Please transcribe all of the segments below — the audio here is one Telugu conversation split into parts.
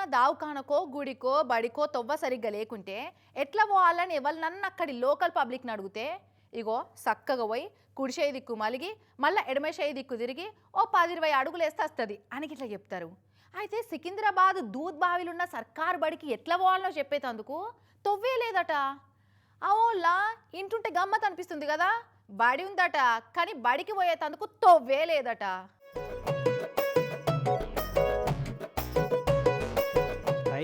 ఉన్న దావకానకో గుడికో బడికో తొవ్వ సరిగ్గా లేకుంటే ఎట్లా పోవాలని ఎవరినన్నా అక్కడి లోకల్ పబ్లిక్ని అడిగితే ఇగో చక్కగా పోయి కుడిచేయి దిక్కు మలిగి మళ్ళీ ఎడమ దిక్కు తిరిగి ఓ పది ఇరవై అడుగులు వేస్తే వస్తుంది. అని ఇట్లా చెప్తారు. అయితే సికింద్రాబాద్ దూద్ బావిలున్న సర్కార్ బడికి ఎట్లా పోవాలనో చెప్పేటందుకు తొవ్వే లేదట. అవోలా ఇంటుంటే గమ్మత్ అనిపిస్తుంది కదా. బడి ఉందట కానీ బడికి పోయేటందుకు తొవ్వే లేదట.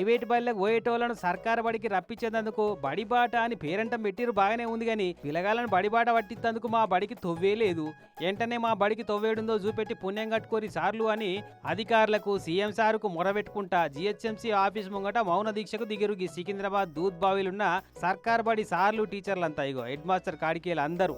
ప్రైవేట్ బళ్ళకు పోయేటోళ్ళను సర్కారు బడికి రప్పించేందుకు బడి బాట అని పేరంటం పెట్టిరు బాగానే ఉంది కానీ పిల్లగాలను బడిబాట పట్టించేందుకు మా బడికి తొవ్వే లేదు. వెంటనే మా బడికి తొవ్వేడుందో చూపెట్టి పుణ్యం కట్టుకోరి సార్లు అని అధికారులకు సీఎం సార్కు మొరబెట్టుకుంటా జిహెచ్ఎంసీ ఆఫీస్ ముంగట మౌన దీక్షకు దిగిరు సికింద్రాబాద్ దూద్ బావిలున్న సర్కార్ బడి సార్లు టీచర్లంతా ఇగో హెడ్ మాస్టర్ కాడికేలు అందరూ.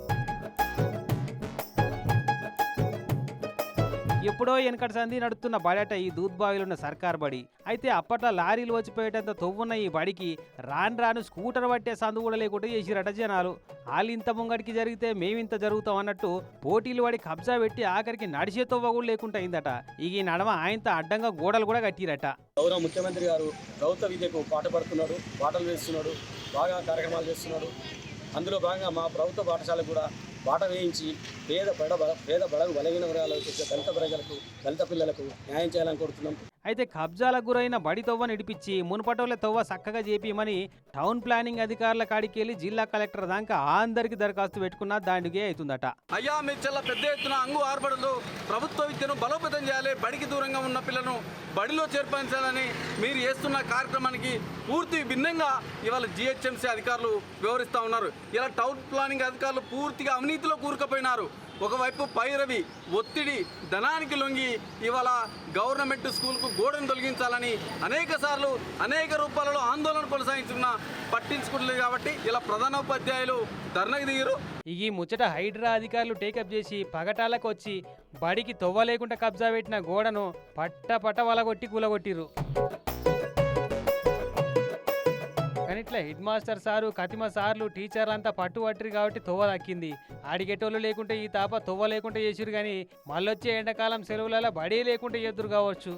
ఎప్పుడో వెనకటి సంధి నడుస్తున్న బడట ఈ దూద్బావిలున్న సర్కార్ బడి. అయితే అప్పట్లో లారీలు వచ్చిపోయేటంత తొవ్వున్న ఈ బడికి రాను రాను స్కూటర్ పట్టే సందు కూడా లేకుండా చేసిరట జనాలు. వాళ్ళు ఇంత ముంగడికి జరిగితే మేమింత జరుగుతాం అన్నట్టు పోటీలు పడి కబ్జా పెట్టి ఆఖరికి నడిచే తొవ్వ కూడా లేకుండా అయిందట. ఇక ఈ నడమ ఆయనతో అడ్డంగా గోడలు కూడా కట్టిరట. గౌరవ ముఖ్యమంత్రి గారు ప్రభుత్వ విద్యకు పాటుపడుతున్నాడు పాటలు వేస్తున్నాడు బాగా కార్యక్రమాలు చేస్తున్నాడు. అందులో భాగంగా మా ప్రభుత్వ పాఠశాల కూడా పాట వేయించి పేద బడ పేద బడ బలహీన వర్గాలకు దళిత ప్రజలకు దళిత పిల్లలకు న్యాయం చేయాలని కోరుతున్నాం. అయితే కబ్జాలకు గురైన బడి తొవ్వ నిడిపించి మునుపటోళ్ళ తొవ్వ చక్కగా చేపియమని టౌన్ ప్లానింగ్ అధికారుల కాడికి వెళ్ళి జిల్లా కలెక్టర్ దాకా అందరికి దరఖాస్తు పెట్టుకున్నా దానికే అవుతుందట. అయ్యా మీరు చాలా పెద్ద ఎత్తున అంగు ఆర్పడదు ప్రభుత్వ విద్యను బలోపేతం చేయాలి బడికి దూరంగా ఉన్న పిల్లలను బడిలో చేర్పించాలని మీరు చేస్తున్న కార్యక్రమానికి పూర్తి భిన్నంగా ఇవాళ జిహెచ్ఎంసీ అధికారులు వివరిస్తూ ఉన్నారు. ఇలా టౌన్ ప్లానింగ్ అధికారులు పూర్తిగా అవినీతిలో కూరుకుపోయినారు. ఒకవైపు పైరవి ఒత్తిడి ధనానికి లొంగి ఇవాళ గవర్నమెంట్ స్కూల్కు గోడను తొలగించాలని అనేక సార్లు అనేక రూపాలలో ఆందోళన కొనసాగించుకున్న పట్టించుకోలేదు కాబట్టి ఇలా ప్రధానోపాధ్యాయులు ధర్నకు దిగిరు. ఈ ముచ్చట హైడ్రా అధికారులు టేకప్ చేసి పగటాలకు వచ్చి బడికి తొవ్వ లేకుండా కబ్జా పెట్టిన గోడను పట్ట పట్ట వలగొట్టి కూలగొట్టిరు ఇట్లా హెడ్ మాస్టర్ సారు కతిమ సార్లు టీచర్లు అంతా పట్టు పట్టిరు కాబట్టి తొవ్వ దక్కింది ఆడిగేటోళ్ళు లేకుంటే ఈ తాప తొవ్వ లేకుండా చేసిరు కానీ మళ్ళొచ్చే ఎండాకాలం సెలవులలో బడీ లేకుండా ఎదురు కావచ్చు.